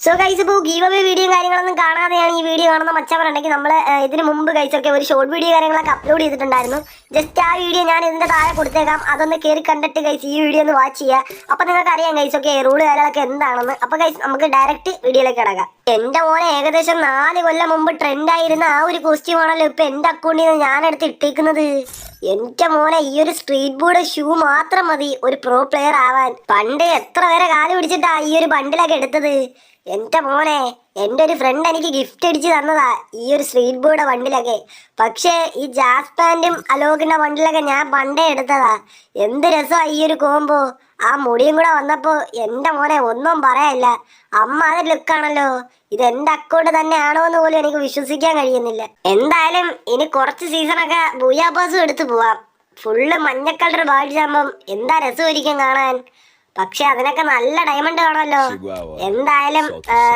So guys ഇപ്പോൾ give away video കാര്യങ്ങളൊന്നും കാണാതെയാണ് ഈ വീഡിയോ കാണുന്ന മച്ചവരുണ്ടെങ്കിൽ നമ്മൾ ഇതിന് മുമ്പ് ഗൈസൊക്കെ ഒരു ഷോർട്ട് വീഡിയോ കാര്യങ്ങളൊക്കെ അപ്ലോഡ് ചെയ്തിട്ടുണ്ടായിരുന്നു. ജസ്റ്റ് ആ വീഡിയോ ഞാൻ ഇതിന്റെ താഴെ കൊടുത്തേക്കാം. അതൊന്ന് കയറി കണ്ടിട്ട് ഗൈസ് ഈ വീഡിയോ ഒന്ന് വാച്ച് ചെയ്യുക. അപ്പോൾ നിങ്ങൾക്ക് അറിയാം ഗൈസ് ഒക്കെ റൂൾ കാര്യങ്ങളൊക്കെ എന്താണെന്ന്. അപ്പോൾ ഗൈസ് നമുക്ക് ഡയറക്റ്റ് വീഡിയോയിലേക്ക് കിടക്കാം. എന്റെ മോനെ ഏകദേശം നാല് കൊല്ലം മുമ്പ് ട്രെൻഡായിരുന്ന ആ ഒരു കോസ്റ്റ്യൂം ആണല്ലോ ഇപ്പൊ എന്റെ അക്കൗണ്ടിൽ നിന്ന് ഞാനെടുത്ത് ഇട്ടേക്കുന്നത്. എന്റെ മോനെ ഈ ഒരു സ്ട്രീറ്റ് ബോർഡ് ഷൂ മാത്രം മതി. ഒരു പ്രോ പ്ലെയർ ആവാൻ. പണ്ട് എത്ര പേരെ കാൽ പിടിച്ചിട്ടാ ഈ ഒരു ബണ്ടിലൊക്കെ എടുത്തത്? എന്റെ മോനെ എന്റെ ഒരു ഫ്രണ്ട് എനിക്ക് ഗിഫ്റ്റ് അടിച്ച് തന്നതാ ഈ ഒരു സ്ട്രീറ്റ് ബോർഡ് വണ്ടിലൊക്കെ. പക്ഷേ ഈ ജാസ് പാന്റും അലോകിന്റെ വണ്ടിലൊക്കെ ഞാൻ പണ്ടേ എടുത്തതാ. എന്ത് രസമാ ഈ ഒരു കോമ്പോ ആ മുടിയും കൂടെ വന്നപ്പോ എന്റെ മോനെ ഒന്നും പറയാനില്ല. അമ്മ അത് ലുക്കാണല്ലോ ഇത് എന്റെ അക്കൗണ്ട് തന്നെയാണോ എന്ന് പോലും എനിക്ക് വിശ്വസിക്കാൻ കഴിയുന്നില്ല. എന്തായാലും ഇനി കുറച്ച് സീസണൊക്കെ ബൂയാബാസും എടുത്തു പോവാം. ഫുള്ള് മഞ്ഞ കളർ ബാഡ്ജാകുമ്പം എന്താ രസമായിരിക്കും കാണാൻ? പക്ഷെ അതിനൊക്കെ നല്ല ഡയമണ്ട് വേണമല്ലോ എന്തായാലും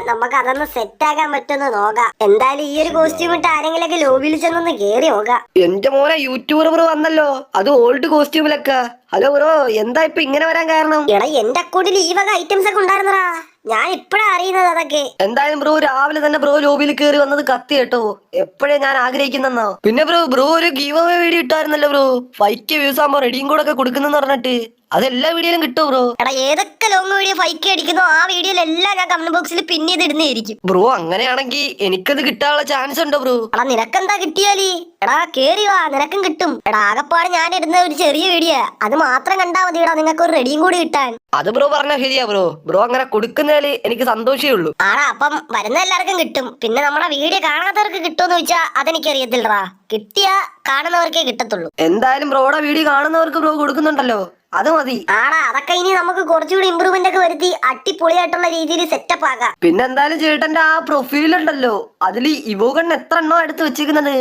നമുക്ക് അതൊന്ന് സെറ്റ് ആക്കാൻ പറ്റുമെന്ന് നോക്കാം. എന്തായാലും ഈ ഒരു കോസ്റ്റ്യൂം ഇട്ട് ആരെങ്കിലൊക്കെ ലോബിയിൽ ചെന്നൊന്ന് കേറി നോക്കാം. എന്റെ മോനെ യൂട്യൂബർ വന്നല്ലോ. അത് ഓൾഡ് കോസ്റ്റ്യൂമിലൊക്കെ ഹലോ ബ്രോ എന്താ ഇപ്പൊ ഇങ്ങനെ വരാൻ കാരണം? എടാ എന്റെ അക്കൗണ്ടിൽ ഈ വക ഐറ്റംസ് ഒക്കെ ഉണ്ടായിരുന്നടാ. ഞാൻ ഇപ്പഴാ അറിയുന്നത് അതൊക്കെ. എന്തായാലും ബ്രോ രാവിലെ തന്നെ ബ്രോ ലോബിയിൽ കയറി വന്നത് കത്തി കേട്ടോ. എപ്പോഴേ ഞാൻ ആഗ്രഹിക്കുന്നെന്നോ പിന്നെ ബ്രോ ബ്രോ ഒരു ഗീവ് അവേ വീഡിയോ ഇട്ടായിരുന്നല്ലോ ബ്രോ. ഫൈക്ക് വ്യൂസ് ആകുമ്പോ റെഡിയും കൂടെ ഒക്കെ കൊടുക്കുന്നെന്ന് പറഞ്ഞിട്ട്. അതെല്ലാ വീഡിയോയിലും കിട്ടും ബ്രോ? എടാ ഏതൊക്കെ ലോങ് വീഡിയോ ഫൈക്ക് അടിക്കുന്നോ ആ വീഡിയോയിൽ എല്ലാം ഞാൻ കമന്റ് ബോക്സിൽ പിൻ ഇത് ഇടുന്നതായിരിക്കും. ബ്രോ അങ്ങനെയാണെങ്കിൽ എനിക്കത് കിട്ടാനുള്ള ചാൻസ് ഉണ്ടോ ബ്രോ? എടാ നിനക്കെന്താ കിട്ടിയാലി? എടാ കേറി വാ നിനക്കും കിട്ടും. എടാ ആകെപ്പാടെ ഞാൻ ഇടുന്ന ഒരു ചെറിയ വീഡിയോ അത് മാത്രം കണ്ടാ മതിടാ നിങ്ങൾക്ക് ഒരു റെഡിയും കൂടി കിട്ടാൻ. അത് ബ്രോ പറഞ്ഞ ശരിയാ ബ്രോ. ബ്രോ അങ്ങനെ കൊടുക്കുന്നതിൽ എനിക്ക് സന്തോഷേ ഉള്ളൂ. ആടാ അപ്പം വരുന്ന എല്ലാവർക്കും കിട്ടും. പിന്നെ നമ്മുടെ വീഡിയോ കാണാത്തവർക്ക് കിട്ടുമെന്ന് വെച്ചാ അതെനിക്ക് അറിയത്തില്ലടാ കിട്ടിയ കാണുന്നവർക്കേ കിട്ടത്തുള്ളൂ. എന്തായാലും ബ്രോയുടെ വീഡിയോ കാണുന്നവർക്ക് ബ്രോ കൊടുക്കുന്നുണ്ടല്ലോ. അത് മതി. ആടാ അതൊക്കെ ഇനി നമുക്ക് കുറച്ചുകൂടി ഇമ്പ്രൂവ്മെന്റ് ഒക്കെ വരുത്തി അടിപൊളിയായിട്ടുള്ള രീതിയിൽ സെറ്റപ്പ് ആക്കാം. പിന്നെ എന്തായാലും ചേട്ടന്റെ ആ പ്രൊഫൈൽ ഉണ്ടല്ലോ. അതിൽ ഇവോഗൺ എത്ര എണ്ണോ എടുത്ത് വെച്ചിരിക്കുന്നത്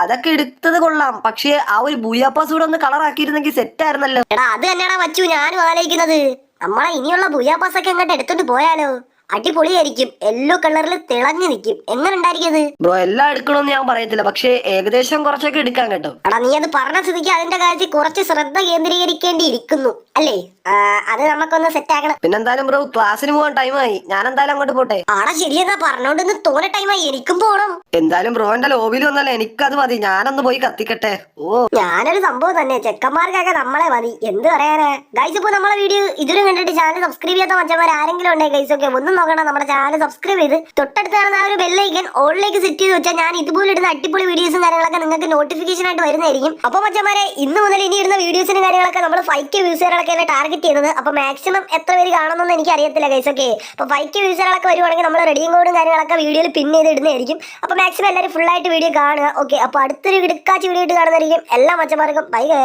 അതൊക്കെ എടുത്തത് കൊള്ളാം. പക്ഷേ ആ ഒരു ബൂയാപ്പാസ് കൂടെ ഒന്ന് കളർ ആക്കിയിരുന്നെങ്കിൽ സെറ്റ് ആയിരുന്നല്ലോ. എടാ അത് തന്നെയാടാ വച്ചു ഞാനും ആലോചിക്കുന്നത്. നമ്മളെ ഇനിയുള്ള ബുയാപ്പാസ് ഒക്കെ അങ്ങോട്ട് എടുത്തോണ്ട് പോയാലോ? അടിപൊളിയായിരിക്കും. യെല്ലോ കളറിൽ തിളങ്ങി നിൽക്കും എങ്ങനെ ഉണ്ടായിരിക്കും ബ്രോ എല്ലാം എടുക്കണമെന്ന് ഞാൻ പറയത്തില്ല. പക്ഷേ ഏകദേശം കുറച്ചൊക്കെ എടുക്കാൻ കേട്ടോ. എടാ നീ അത് പറഞ്ഞ സ്ഥിതിക്ക് അതിന്റെ കാര്യത്തിൽ കുറച്ച് ശ്രദ്ധ കേന്ദ്രീകരിക്കേണ്ടിയിരിക്കുന്നു. അല്ലേ? അത് നമുക്കൊന്ന് സെറ്റ് ആക്കണം. പിന്നെ എന്തായാലും ബ്രോ ക്ലാസ്സിന് പോകാൻ ടൈമായി ഞാൻ എന്തായാലും അങ്ങോട്ട് പോട്ടെ. ആടാ ശരിയെന്നാ പറഞ്ഞോണ്ട് തോന്നെ ടൈമായി എനിക്കും പോണം. എന്തായാലും ബ്രോന്റെ ലോബിയിൽ വന്നല്ലേ? എനിക്കത് മതി. ഞാനൊന്ന് പോയി കത്തിക്കട്ടെ. ഓ. ഞാനൊരു സംഭവം തന്നെ. ചെക്കന്മാർക്കൊക്കെ നമ്മളെ മതി. എന്ത് പറയാനാ? ഗൈസ് ഇപ്പൊ നമ്മളെ വീഡിയോ ഇതിലും കണ്ടിട്ട് ചാനൽ സബ്സ്ക്രൈബ് ചെയ്യാത്ത മച്ചന്മാർ ആരെങ്കിലും ഉണ്ടെങ്കിൽ ഗൈസ് ഒക്കെ ഒന്നും നോക്കണം നമ്മുടെ ചാനൽ സബ്സ്ക്രൈബ് ചെയ്ത് തൊട്ടടുത്ത് കാണുന്ന ആ ഒരു ബെല്ലൈക്കൻ ഓളിലേക്ക് സെറ്റ് ചെയ്ത് വെച്ചാൽ ഞാൻ ഇതുപോലെ ഇടുന്ന അടിപൊളി വീഡിയോസും കാര്യങ്ങളൊക്കെ നിങ്ങൾക്ക് നോട്ടിഫിക്കേഷൻ ആയിട്ട് വരുന്നതായിരിക്കും. അപ്പൊ മച്ചന്മാരെ ഇന്ന് മുതൽ ഇനി ഇടുന്ന വീഡിയോസിനും കാര്യങ്ങളൊക്കെ നമ്മൾ ഫൈവ് കെ വ്യൂസുകളൊക്കെയാണ് ടാർഗറ്റ് ചെയ്യുന്നത്. അപ്പൊ മാക്സിമം എത്ര പേര് കാണുമെന്നൊന്നും എനിക്ക് അറിയത്തില്ല ഗൈസ് ഓക്കെ അപ്പൊ ഫൈവ് കെ വ്യൂസുകളൊക്കെ വരുവാണെങ്കിൽ നമ്മൾ റെഡിയും കോഡും കാര്യങ്ങളൊക്കെ വീഡിയോയിൽ പിൻ ചെയ്ത് ഇടുന്നതായിരിക്കും അപ്പൊ മാക്സിമം എല്ലാവരും ഫുൾ ആയിട്ട് വീഡിയോ കാണുക ഓക്കെ അപ്പൊ അടുത്തൊരു ഇടുക്കാച്ച് വീഡിയോ ഇട്ട് കാണുന്നതായിരിക്കും. എല്ലാ മച്ചന്മാർക്കും ബൈ ഗൈസ്